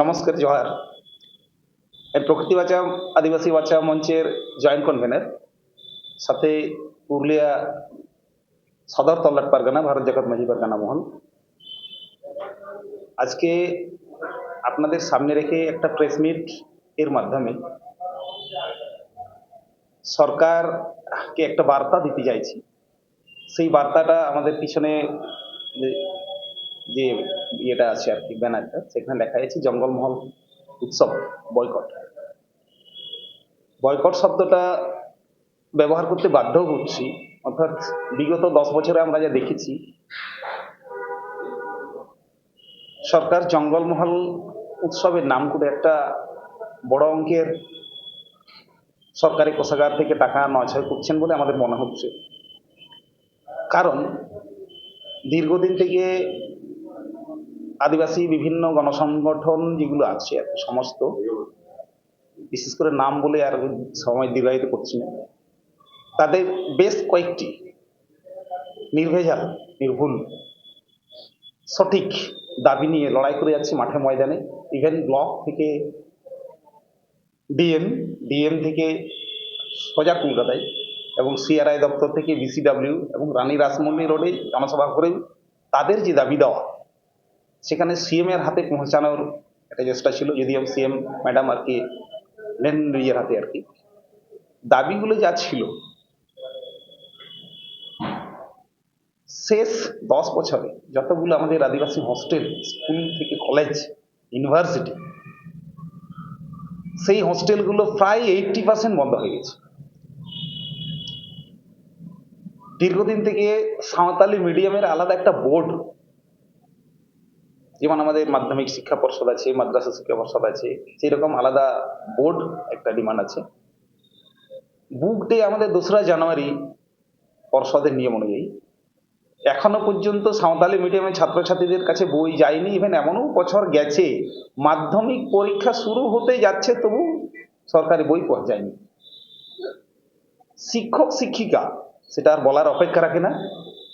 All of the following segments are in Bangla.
নমস্কার, জোহার। প্রকৃতি বাঁচাও আদিবাসী বাঁচাও মঞ্চের জয়েন্ট কনভেনার, সাথে পুরুলিয়া সদর তল্লাট পারগানা, ভারত জাকাত মাঝি পারগানা মহল। আজকে আপনাদের সামনে রেখে একটা প্রেস মিট এর মাধ্যমে সরকারকে একটা বার্তা দিতে চাইছি। সেই বার্তাটা আমাদের পিছনে যে- ইয়েটা আছে আর কি, ব্যানারটা, সেখানে লেখা আছে জঙ্গলমহল উৎসব, বয়কট। বয়কট শব্দটা ব্যবহার করতে বাধ্য হচ্ছি, অর্থাৎ বিগত দশ বছরে আমরা যা দেখেছি, সরকার জঙ্গলমহল উৎসবের নাম করে একটা বড় অঙ্কের সরকারি কোষাগার থেকে টাকা নয়ছয় করছেন বলে আমাদের মনে হচ্ছে। কারণ দীর্ঘদিন থেকে আদিবাসী বিভিন্ন গণসংগঠন যেগুলো আছে সমস্ত, বিশেষ করে নাম বলে আর সময় দীর্ঘায়িত করছি না। তাদের বেশ কয়েকটি নির্ভেজাল, নির্ভুল, সঠিক দাবি নিয়ে লড়াই করে যাচ্ছে মাঠে ময়দানে। ইভেন ব্লক থেকে ডিএম ডিএম থেকে সোজা কলকাতায় এবং সিআরআই দপ্তর থেকে বিসিডাব্লিউ এবং রানী রাসমণি রোডে জনসভা করে তাদের যে দাবি দেওয়া সেখানে সিএম এর হাতে পৌঁছানোর একটা চেষ্টা ছিল, যদিও সিএম ম্যাডাম আর কি নেন নিজের হাতে আর কি। দাবিগুলো যা ছিল, শেষ দশ বছরে যতগুলো আমাদের আদিবাসী হস্টেল স্কুল থেকে কলেজ ইউনিভার্সিটি সেই হস্টেলগুলো প্রায় এইটটি পার্সেন্ট বন্ধ হয়ে গেছে। দীর্ঘদিন থেকে সাঁওতালি মিডিয়ামের আলাদা একটা বোর্ড যেমন আমাদের মাধ্যমিক শিক্ষা পর্ষদ আছে, মাদ্রাসা শিক্ষা পর্ষদ আছে সেই রকম আলাদা বোর্ড একটা ডিমান্ড আছে। বুক ডে আমাদের দোসরা জানুয়ারি পর্ষদের নিয়ম অনুযায়ী। এখনও পর্যন্ত সাঁওতালি মিডিয়ামের ছাত্রছাত্রীদের কাছে বই যায়নি ইভেন এমনও বছর গেছে, মাধ্যমিক পরীক্ষা শুরু হতে যাচ্ছে তবু সরকারি বই পৌঁছায়নি শিক্ষক শিক্ষিকা, সেটা আর বলার অপেক্ষা রাখে না।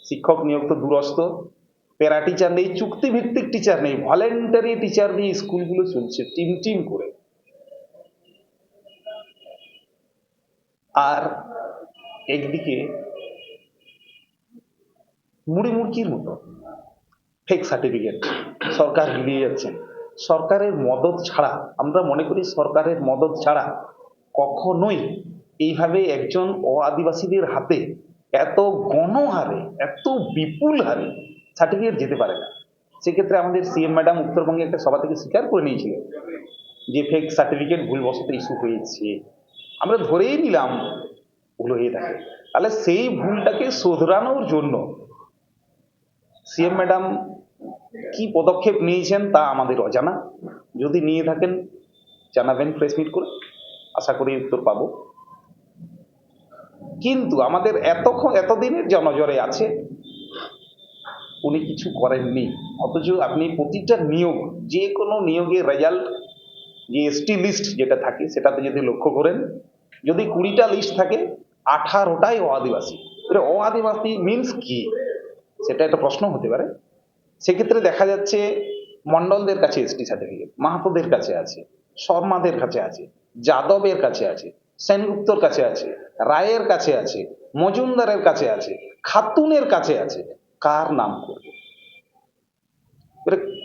শিক্ষক নিয়োগ তো দূরস্থ প্যারা টিচার নেই, চুক্তিভিত্তিক টিচার নেই ভলেন্টারি টিচার নিয়ে স্কুলগুলো চলছে, টিম টিম করে। আর একদিকে মুড়ি মুড়কির মতো ফেক সার্টিফিকেট সরকার বিলিয়ে যাচ্ছেন সরকারের মদত ছাড়া, আমরা মনে করি সরকারের মদত ছাড়া কখনোই এইভাবে একজন অ আদিবাসীদের হাতে এত গণহারে, এত বিপুল হারে সার্টিফিকেট যেতে পারে না। সেক্ষেত্রে আমাদের সিএম ম্যাডাম উত্তরবঙ্গে একটা সভা থেকে স্বীকার করে নিয়েছিলেন যে ফেক সার্টিফিকেট ভুলবশত ইস্যু হয়েছে। আমরা ধরেই নিলাম ভুল হয়ে থাকে। তাহলে সেই ভুলটাকে শোধরানোর জন্য সিএম ম্যাডাম কি পদক্ষেপ নিয়েছেন তা আমাদের অজানা। যদি নিয়ে থাকেন, জানাবেন প্রেস মিট করে। আশা করি উত্তর পাবো। কিন্তু আমাদের এতক্ষণ, এতদিনের যে নজরে আছে উনি কিছু করেননি। অথচ আপনি প্রতিটা নিয়োগ, যে কোনো নিয়োগের রেজাল্ট যে এসটি লিস্ট যেটা থাকে, সেটাতে যদি লক্ষ্য করেন, যদি কুড়িটা লিস্ট থাকে, আঠারোটাই অ আদিবাসী অ আদিবাসী মিনস কি? সেটা একটা প্রশ্ন হতে পারে। সেক্ষেত্রে দেখা যাচ্ছে মন্ডলদের কাছে এসটি সার্টিফিকেট মাহাতোদের কাছে আছে, শর্মাদের কাছে আছে, যাদবের কাছে আছে, সেনগুপ্তর কাছে আছে, রায়ের কাছে আছে, মজুমদারের কাছে আছে, খাতুনের কাছে আছে। কার নাম করবে?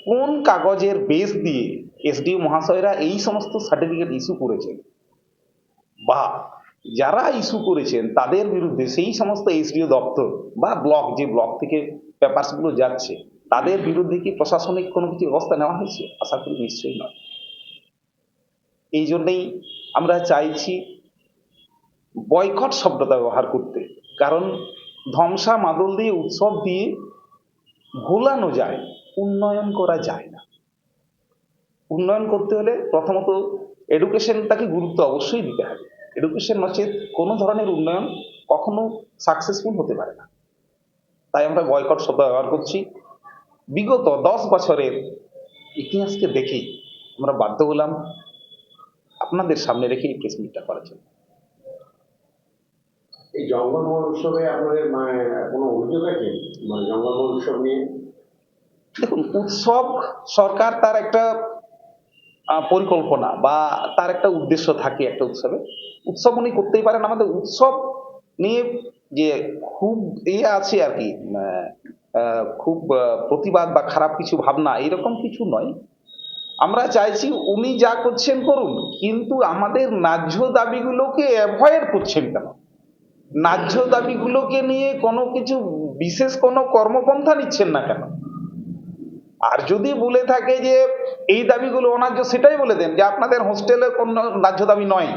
কোন কাগজের বেস দিয়ে এসডিও মহাশয়রা এই সমস্ত সার্টিফিকেট ইস্যু করেছেন? বা যারা ইস্যু করেছেন, তাদের বিরুদ্ধে সেই সমস্ত এসডিও দপ্তর বা ব্লক যে ব্লক থেকে পেপারসগুলো যাচ্ছে, তাদের বিরুদ্ধে কি প্রশাসনিক কোনো কিছু ব্যবস্থা নেওয়া হয়েছে? আশা করি নিশ্চয়ই নয়। এই জন্যেই আমরা চাইছি বয়কট শব্দটা ব্যবহার করতে। কারণ ধ্বংসা মাদল দিয়ে উৎসব দিয়ে ভোলানো যায়, উন্নয়ন করা যায় না। উন্নয়ন করতে হলে প্রথমত এডুকেশনটাকে গুরুত্ব অবশ্যই দিতে হবে। এডুকেশন নচেত কোনো ধরনের উন্নয়ন কখনো সাকসেসফুল হতে পারে না। তাই আমরা বয়কট শব্দ ব্যবহার করছি। বিগত দশ বছরের ইতিহাসকে দেখেই আমরা বাধ্য হলাম আপনাদের সামনে রেখে এই প্রেস মিটটা করার জন্য। এই জঙ্গলমহল উৎসবে আপনাদের কোনো অভিযোগ আছে? মানে জঙ্গলমহল উৎসব নিয়ে? দেখুন, উৎসব সরকার তার একটা পরিকল্পনা বা তার একটা উদ্দেশ্য থাকে একটা উৎসবে। উৎসব উনি করতেই পারেন। আমাদের উৎসব নিয়ে যে খুব ইয়ে আছে আর কি খুব প্রতিবাদ বা খারাপ কিছু ভাবনা, এরকম কিছু নয়। আমরা চাইছি উনি যা করছেন করুন, কিন্তু আমাদের ন্যায্য দাবিগুলোকে অ্যাভয়েড করছেন কেন? ন্যায্য দাবিগুলোকে নিয়ে কোনো কিছু, বিশেষ কোনো কর্মপন্থা নিচ্ছেন না কেন? আর যদি বলে থাকে যে এই দাবিগুলো অন্যায্য, সেটাই বলে দেন যে আপনাদের হোস্টেলে কোনো ন্যায্য দাবি নয়,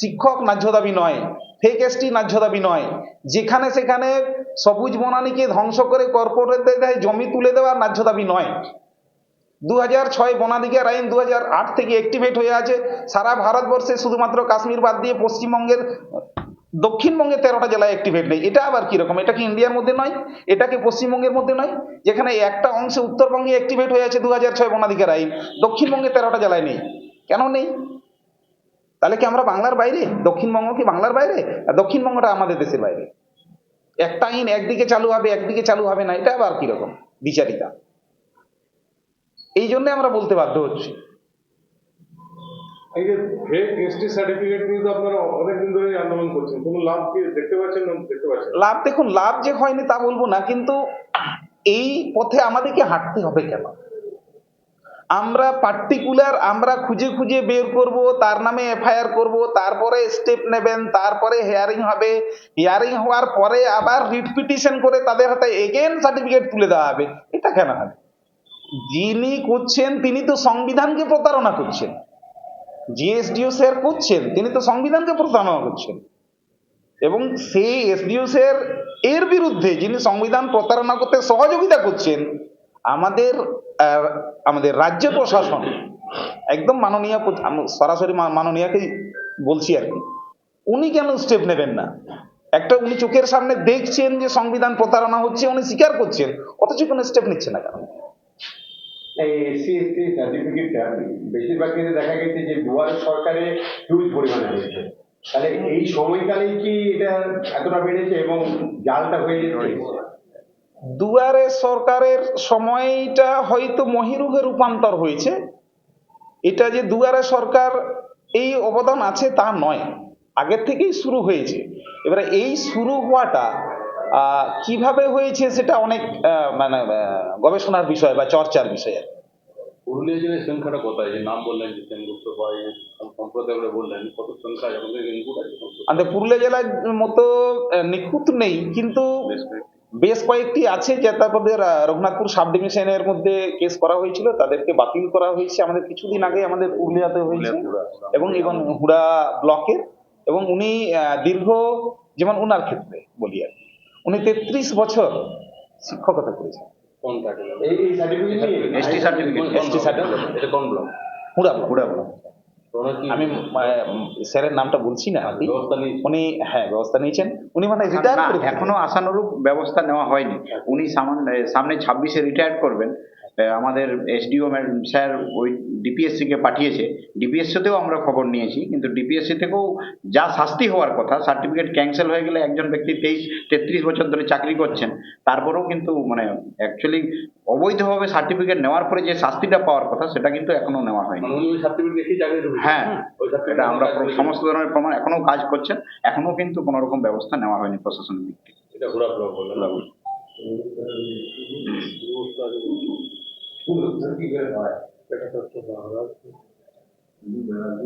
শিক্ষক ন্যায্য দাবি নয় ফেক এসটি ন্যায্য দাবি নয়, যেখানে সেখানে সবুজ বনানীকে ধ্বংস করে কর্পোরেটদের জমি তুলে দেওয়ার ন্যায্য দাবি নয়। দু হাজার ছয় বনাধিকার আইন দু হাজার আট থেকে অ্যাক্টিভেট হয়ে আছে, সারা ভারতবর্ষে শুধুমাত্র কাশ্মীর বাদ দিয়ে পশ্চিমবঙ্গের দক্ষিণবঙ্গে তেরোটা জেলায় অ্যাক্টিভেট নেই। এটা আবার কীরকম এটা কি ইন্ডিয়ার মধ্যে নয়? এটা কি পশ্চিমবঙ্গের মধ্যে নয়? যেখানে একটা অংশে উত্তরবঙ্গে অ্যাক্টিভেট হয়ে আছে দু হাজার ছয় বনাধিকার আইন দক্ষিণবঙ্গে তেরোটা জেলায় নেই। কেন নেই? তাহলে কি আমরা বাংলার বাইরে? দক্ষিণবঙ্গ কি বাংলার বাইরে? আর দক্ষিণবঙ্গটা আমাদের দেশের বাইরে। একটা আইন একদিকে চালু হবে, একদিকে চালু হবে না। এটা আবার কীরকম বিচারিতা। এই জন্য আমরা বলতে বাধ্য হচ্ছি। এই যে ফেক এসটি সার্টিফিকেট নিয়ে তো আপনারা অনেকদিন ধরেই আন্দোলন করছেন। কোনো লাভ কি দেখতে পাচ্ছেন না দেখতে পাচ্ছেন? লাভ দেখুন, লাভ যে হয়নি তা বলব না, কিন্তু এই পথে আমাদেরকে হাঁটতে হবে কেন? আমরা পার্টিকুলার আমরা খুঁজে খুঁজে বের করব, তার নামে এফআইআর করব, তারপরে স্টেপ নেবেন, তারপরে হেয়ারিং হবে। হিয়ারিং হওয়ার পরে আবার রিট পিটিশন করে তাদের হাতে এগেন সার্টিফিকেট তুলে দেওয়া হবে। এটা কেন হবে? যিনি করছেন, তিনি তো সংবিধানকে প্রতারণা করছেন। জিএসডিও স্যার করছেন, তিনি তো সংবিধানকে প্রতারণা করছেন। এবং সেই এসডিওস এর এর বিরুদ্ধে যিনি সংবিধান প্রতারণা করতে সহযোগিতা করছেন, আমাদের আমাদের রাজ্য প্রশাসন, একদম মাননীয় সরাসরি মা- মাননীয়াকেই বলছি আর কি, উনি কেন স্টেপ নেবেন না? একটা উনি চোখের সামনে দেখছেন যে সংবিধান প্রতারণা হচ্ছে, উনি স্বীকার করছেন, অথচ কোনো স্টেপ নিচ্ছে না কেন? এই এসসি এসটি সার্টিফিকেটটা বেশিরভাগ ক্ষেত্রে দেখা গেছে যে দুয়ার সরকারে হিউজ পরিমাণে হয়েছে। তাহলে এই সময়কালেই কি এটা এতটা বেড়েছে এবং জালটা হয়ে যেতে দুয়ারে সরকারের সময়টা হয়তো মহিরুহে রূপান্তর হয়েছে। এটা যে দুয়ারে সরকার এই অবদান আছে তা নয়। আগের থেকেই শুরু হয়েছে। এবারে এই শুরু হওয়াটা কীভাবে হয়েছে সেটা অনেক মানে গবেষণার বিষয় বা চর্চার বিষয় আর পুরুলিয়া জেলার সংখ্যাটা কত আছে নাম বললেন যে সেনগুপ্ত বা এই সম্প্রদায় বললেন কত সংখ্যা আছে আমাদের ইনপুট আছে? আমাদের পুরুলিয়া জেলার মতো নিখুঁত নেই কিন্তু বেশ কয়েকটি। আছে যে তাদের রঘুনাথপুর সাব ডিভিশনের মধ্যে কেস করা হয়েছিল তাদেরকে বাতিল করা হয়েছে আমাদের কিছুদিন আগে আমাদের পুরুলিয়াতে হয়েছে এবং এবং হুড়া ব্লকের এবং উনি দীর্ঘ যেমন উনার ক্ষেত্রে বলি উনি তেত্রিশ বছর শিক্ষকতা করেছেন আমি স্যারের নামটা বলছি না উনি হ্যাঁ ব্যবস্থা নিয়েছেন। উনি মানে রিটায়ার এখনও আশানুরূপ ব্যবস্থা নেওয়া হয়নি। উনি সামান- সামনে ছাব্বিশে রিটায়ার করবেন। আমাদের এসডিও স্যার ওই ডিপিএসসি কে পাঠিয়েছে। ডিপিএসসিতেও আমরা খবর নিয়েছি কিন্তু ডিপিএসসি থেকেও যা শাস্তি হওয়ার কথা সার্টিফিকেট ক্যান্সেল হয়ে গেলে একজন ব্যক্তি তেইশ তেত্রিশ বছর ধরে চাকরি করছেন তারপরেও কিন্তু মানে অ্যাকচুয়ালি অবৈধভাবে সার্টিফিকেট নেওয়ার পরে যে শাস্তিটা পাওয়ার কথা সেটা কিন্তু এখনও নেওয়া হয়নি। মানে? হ্যাঁ এটা আমরা সমস্ত ধরনের প্রমাণ এখনও কাজ করছেন এখনও কিন্তু কোনো রকম ব্যবস্থা নেওয়া হয়নি প্রশাসনের দিক থেকে। এটা হুড়া ব্লক বললেন কি করে হয়